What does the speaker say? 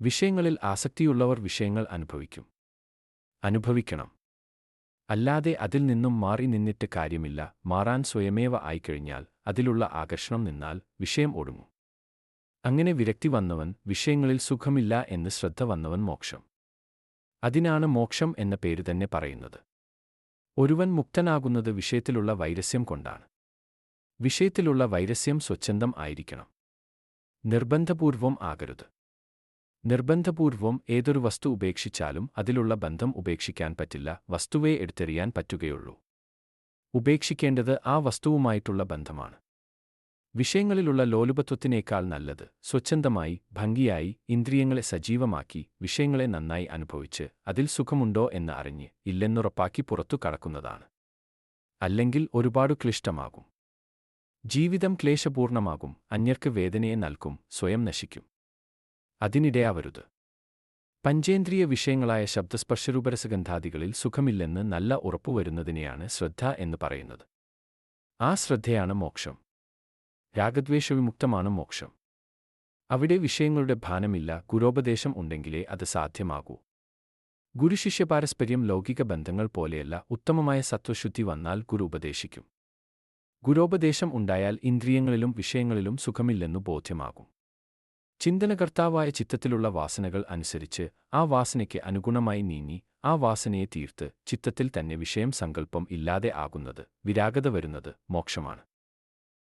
വിഷയങ്ങളിൽ ആസക്തിയുള്ളവർ വിഷയങ്ങൾ അനുഭവിക്കും. അനുഭവിക്കണം. അല്ലാതെ അതിൽ നിന്നും മാറി നിന്നിട്ട് കാര്യമില്ല. മാറാൻ സ്വയമേവ ആയിക്കഴിഞ്ഞാൽ അതിലുള്ള ആകർഷണം നിന്നാൽ വിഷയം ഒടുങ്ങും. അങ്ങനെ വിരക്തി വന്നവൻ വിഷയങ്ങളിൽ സുഖമില്ല എന്ന് ശ്രദ്ധ വന്നവൻ മോക്ഷം. അതിനാണ് മോക്ഷം എന്ന പേര് തന്നെ പറയുന്നത്. ഒരുവൻ മുക്തനാകുന്നത് വിഷയത്തിലുള്ള വൈരസ്യം കൊണ്ടാണ്. വിഷയത്തിലുള്ള വൈരസ്യം സ്വച്ഛന്തം ആയിരിക്കണം. നിർബന്ധപൂർവം ആകരുത്. നിർബന്ധപൂർവം ഏതൊരു വസ്തു ഉപേക്ഷിച്ചാലും അതിലുള്ള ബന്ധം ഉപേക്ഷിക്കാൻ പറ്റില്ല വസ്തുവെ എടുത്തെറിയാൻ പറ്റുകയുള്ളൂ. ഉപേക്ഷിക്കേണ്ടത് ആ വസ്തുവുമായിട്ടുള്ള ബന്ധമാണ്. വിഷയങ്ങളിലുള്ള ലോലുപത്വത്തിനേക്കാൾ നല്ലത് സ്വച്ഛന്തമായി ഭംഗിയായി ഇന്ദ്രിയങ്ങളെ സജീവമാക്കി വിഷയങ്ങളെ നന്നായി അനുഭവിച്ച് അതിൽ സുഖമുണ്ടോ എന്ന് അറിഞ്ഞ് ഇല്ലെന്നുറപ്പാക്കി പുറത്തു കടക്കുന്നതാണ്. അല്ലെങ്കിൽ ഒരുപാട് ക്ലിഷ്ടമാകും. ജീവിതം ക്ലേശപൂർണമാകും അന്യർക്ക് വേദനയെ നൽകും സ്വയം നശിക്കും. അതിനിടയാവരുത്. പഞ്ചേന്ദ്രിയ വിഷയങ്ങളായ ശബ്ദസ്പർശരൂപരസഗന്ധാദികളിൽ സുഖമില്ലെന്ന് നല്ല ഉറപ്പുവരുന്നതിനെയാണ് ശ്രദ്ധ എന്ന് പറയുന്നത്. ആ ശ്രദ്ധയാണ് മോക്ഷം. രാഗദ്വേഷവിമുക്തമാണ് മോക്ഷം. അവിടെ വിഷയങ്ങളുടെ ഭാനമില്ല ഗുരോപദേശം ഉണ്ടെങ്കിലേ അത് സാധ്യമാകൂ. ഗുരുശിഷ്യ ഗുരുശിഷ്യപാരസ്പര്യം ലൗകിക ബന്ധങ്ങൾ പോലെയല്ല ഉത്തമമായ സത്വശുദ്ധി വന്നാൽ ഗുരു ഉപദേശിക്കും. ഗുരോപദേശം ഉണ്ടായാൽ ഇന്ദ്രിയങ്ങളിലും വിഷയങ്ങളിലും സുഖമില്ലെന്നു ബോധ്യമാകും. ചിന്തനകർത്താവായ ചിത്തത്തിലുള്ള വാസനകൾ അനുസരിച്ച് ആ വാസനയ്ക്ക് അനുഗുണമായി നീങ്ങി ആ വാസനയെ തീർത്ത് ചിത്തത്തിൽ തന്നെ വിഷയം സങ്കല്പം ഇല്ലാതെ ആകുന്നത് വിരാഗത വരുന്നത് മോക്ഷമാണ്.